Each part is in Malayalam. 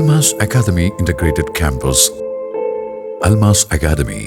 Almas academy integrated campus Almas academy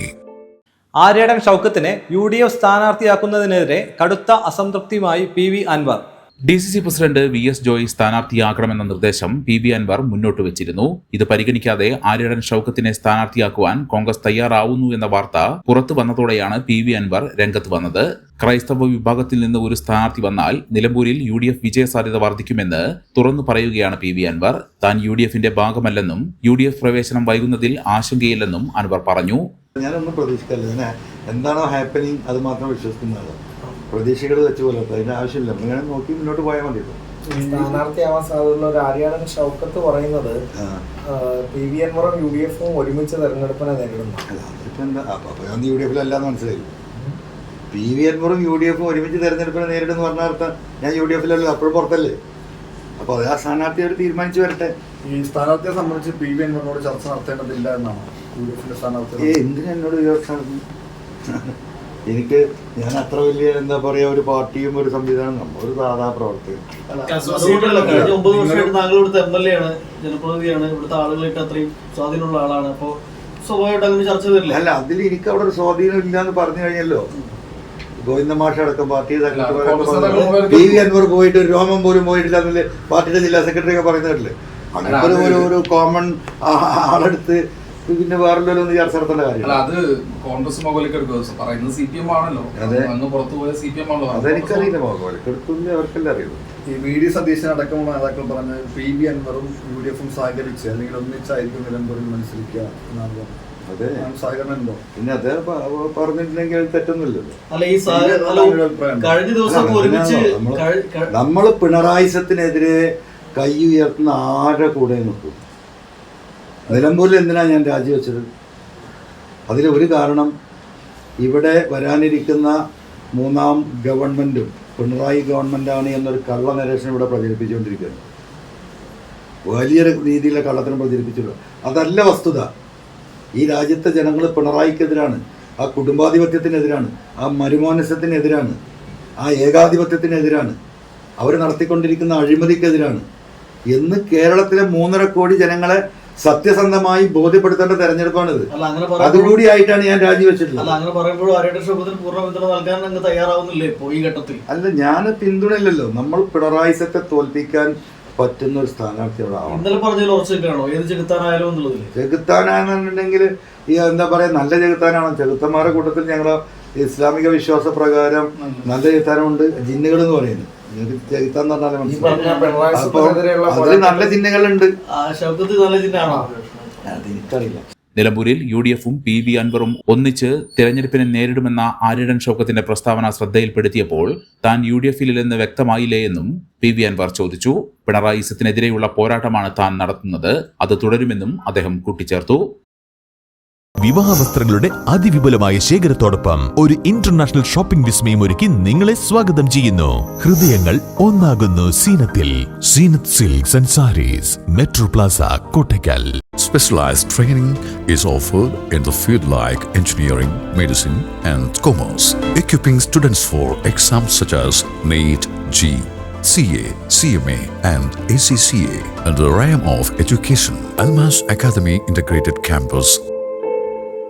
Aryadan ഷൗക്കത്തിനെ U D F സ്ഥാനാർത്ഥിയാക്കുന്നതിനെതിരെ കടുത്ത അസംതൃപ്തിയുമായി P V Anvar. D C C president V S Joy സ്ഥാനാർത്ഥിയാക്കണമെന്ന നിർദ്ദേശം പി വി അൻവർ മുന്നോട്ട് വെച്ചിരുന്നു. ഇത് പരിഗണിക്കാതെ ആര്യടൻ ഷൌക്കത്തിനെ സ്ഥാനാർത്ഥിയാക്കുവാൻ കോൺഗ്രസ് തയ്യാറാവുന്നു എന്ന വാർത്ത പുറത്തു വന്നതോടെയാണ് പി വി അൻവർ രംഗത്ത് വന്നത്. ക്രൈസ്തവ വിഭാഗത്തിൽ നിന്ന് ഒരു സ്ഥാനാർത്ഥി വന്നാൽ നിലമ്പൂരിൽ യു ഡി എഫ് വിജയസാധ്യത വർദ്ധിക്കുമെന്ന് തുറന്നു പറയുകയാണ് പി വി അൻവർ. താൻ യു ഡി എഫിന്റെ ഭാഗമല്ലെന്നും യു ഡി എഫ് പ്രവേശനം വൈകുന്നതിൽ ആശങ്കയില്ലെന്നും അൻവർ പറഞ്ഞു. ഞാനൊന്നും പ്രതീക്ഷിക്കല്ല എന്താണോ ഹാപ്പനിങ് അത് മാത്രം വിശ്വസിക്കുന്നതാണ് പ്രതീക്ഷകൾ വെച്ച് പോലെ അതിന്റെ ആവശ്യമില്ല. ഇങ്ങനെ നോക്കി മുന്നോട്ട് പോയാൽ മതി സ്ഥാനാർത്ഥിയാവാൻ സാധ്യതയുള്ള ഒരു ആര്യാടൻ ഷൗക്കത്ത് പറയുന്നത്. പി വി എൻവറും യു ഡി എഫും ഒരുമിച്ച് തെരഞ്ഞെടുപ്പിനെ നേരിടുന്നു. യു ഡി എഫിലല്ലാന്ന് മനസ്സിലായി. പി വി എൻമുറും യു ഡി എഫും ഒരുമിച്ച് തെരഞ്ഞെടുപ്പിനെ നേരിടുന്ന പറഞ്ഞ അർത്ഥം ഞാൻ യു ഡി എഫിലല്ലോ അപ്പോഴും പുറത്തല്ലേ? അപ്പൊ അത് ആ സ്ഥാനാർത്ഥി അവർ തീരുമാനിച്ചു വരട്ടെ. ഈ സ്ഥാനാർത്ഥിയെ സംബന്ധിച്ച് പി വി എൻവറിനോട് ചർച്ച നടത്തേണ്ടതില്ല എന്നാണ്? യു ഡി എഫിന്റെ സ്ഥാനാർത്ഥി എന്തിനാ എന്നോട് എനിക്ക് ഞാൻ അത്ര വലിയ എന്താ പറയാ ഒരു പാർട്ടിയും ഒരു സംവിധാനം നമ്മൾ ഒരു സാധാ പ്രവർത്തകൻ. ഒമ്പത് വർഷമായിട്ട് താങ്കൾ ഇവിടുത്തെ എം എൽ എ ആണ് ജനപ്രതിനിധിയാണ്. ഇവിടുത്തെ ആളുകളായിട്ട് അത്രയും സ്വാധീനമുള്ള ആളാണ്. അപ്പോ സ്വാഭാവികമായിട്ട് അങ്ങനെ ചർച്ച വരില്ല അല്ല അതിൽ എനിക്ക് അവിടെ ഒരു സ്വാധീനം ഇല്ല എന്ന് പറഞ്ഞു കഴിഞ്ഞല്ലോ. ഗോവിന്ദ മാഷ അടക്കം party secretary P V Anvar പോയിട്ട് ഒരു രോമം പോലും പോയിട്ടില്ല എന്നല്ലേ പാർട്ടിയുടെ ജില്ലാ സെക്രട്ടറി ഒക്കെ പറയുന്നതല്ലേ അങ്ങനെ ഒരു ഒരു ഒരു കോമൺ ആളെടുത്ത് പിന്നെ വേറെ ഒന്ന് കാര്യം അല്ല അത് കോൺഗ്രസ് മുകളിലേക്ക് എടുക്കുക പറയുന്നത് സി പി എം ആണല്ലോ. അതെ. അങ്ങ് പുറത്തു പോയ സി പി എം ആണല്ലോ. അതെനിക്കറിയില്ല മോഹൻ എടുത്തുള്ള അറിയുള്ളൂ ഈ വി ഡി സതീശൻ അടക്കമുള്ള നേതാക്കൾ പറഞ്ഞ പി ബി അൻവറും യു ഡി എഫും സഹകരിച്ച് അല്ലെങ്കിൽ ഒന്നിച്ചായിരിക്കും നിലമ്പൂരിൽ മത്സരിക്കുക എന്നാണ് പറഞ്ഞത്. അതെ. അങ്ങനെ സഹകരണം ഉണ്ടോ? പിന്നെ അദ്ദേഹം പറഞ്ഞിട്ടില്ലെങ്കിൽ തെറ്റൊന്നുമില്ലല്ലോ. അല്ല ഈ? കഴിഞ്ഞ ദിവസം നമ്മൾ പിണറായിസത്തിനെതിരെ കൈ ഉയർത്തുന്ന ആരുടെ കൂടെ നിൽക്കും. നിലമ്പൂരിൽ എന്തിനാണ് ഞാൻ രാജിവെച്ചത്? അതിലൊരു കാരണം ഇവിടെ വരാനിരിക്കുന്ന മൂന്നാം ഗവൺമെന്റും പിണറായി ഗവൺമെന്റാണ് എന്നൊരു കള്ള നരേഷൻ ഇവിടെ പ്രചരിപ്പിച്ചുകൊണ്ടിരിക്കുന്നത് വലിയൊരു രീതിയിലുള്ള കള്ളത്തിനും പ്രചരിപ്പിച്ചിട്ടുണ്ട്. അതല്ല വസ്തുത. ഈ രാജ്യത്തെ ജനങ്ങൾ പിണറായിക്കെതിരാണ് ആ കുടുംബാധിപത്യത്തിനെതിരാണ് ആ മരുമോനസത്തിനെതിരാണ് ആ ഏകാധിപത്യത്തിനെതിരാണ് അവർ നടത്തിക്കൊണ്ടിരിക്കുന്ന അഴിമതിക്കെതിരാണ്. എന്ന് കേരളത്തിലെ മൂന്നര കോടി ജനങ്ങളെ സത്യസന്ധമായി ബോധ്യപ്പെടുത്തേണ്ട തെരഞ്ഞെടുപ്പാണിത്. അതുകൂടി ആയിട്ടാണ് ഞാൻ രാജിവെച്ചിട്ടുള്ളത്. അങ്ങനെ പറയുമ്പോഴും ആരുടെ ക്ഷോഭത്തിന് പൂർണ പിന്തുണ നൽകാൻ അങ്ങ് തയ്യാറാവുന്നില്ലേ ഈ ഘട്ടത്തിൽ? അല്ല ഞാൻ പിന്തുണയില്ലല്ലോ. നമ്മൾ പിണറായി സത്തെ തോൽപ്പിക്കാൻ പറ്റുന്ന ഒരു സ്ഥാനാർത്ഥി അവിടെ ആവണം. ഇന്നലെ പറഞ്ഞതിൽ ഉറച്ചു നിൽക്കുകയാണോ? ഏത് ചെകുത്താനായാലും എന്നുള്ളതിൽ ചെകുത്താനാണെന്നുണ്ടെങ്കിൽ ഈ എന്താ പറയാ നല്ല ചെകുത്താനാണ് ചെകുത്തന്മാരുടെ കൂട്ടത്തിൽ ഞങ്ങൾ ഇസ്ലാമിക വിശ്വാസ പ്രകാരം നല്ല ചെകുത്താനുണ്ട് ജിന്നുകൾ എന്ന് പറയുന്നത്. പറഞ്ഞാൽ നല്ല ചിഹ്നങ്ങളുണ്ട്. നല്ല ചിഹ്നമാണോ? അതെനിക്കറിയില്ല നിലമ്പൂരിൽ യു ഡി എഫും പി വി അൻവറും ഒന്നിച്ച് തിരഞ്ഞെടുപ്പിനെ നേരിടുമെന്ന ആര്യടൻ ഷൌക്കത്തിന്റെ പ്രസ്താവന ശ്രദ്ധയിൽപ്പെടുത്തിയപ്പോൾ താൻ യു ഡി എഫിലില്ലെന്ന് വ്യക്തമായില്ലേ എന്നും പി വി അൻവർ ചോദിച്ചു. പിണറായി സത്തിനെതിരെയുള്ള പോരാട്ടമാണ് താൻ നടത്തുന്നത്. അത് തുടരുമെന്നും അദ്ദേഹം കൂട്ടിച്ചേർത്തു. വിവാഹ വസ്ത്രങ്ങളുടെ അതിവിപുലമായ ശേഖരത്തോടൊപ്പം ഒരു ഇന്റർനാഷണൽ ഷോപ്പിംഗ് വിസ്മയം ഒരുക്കി നിങ്ങളെ സ്വാഗതം ചെയ്യുന്നു. ഹൃദയങ്ങൾ ഒന്നാകുന്നു സീനത്തിൽ. Zeenath silks and sarees metro plaza Kottakkal. Specialised training is offer in the field like engineering medicine and commerce equipping students for exam such as NEET JEE CA, CMA, and ACCA under the realm of education. Almas Academy Integrated Campus,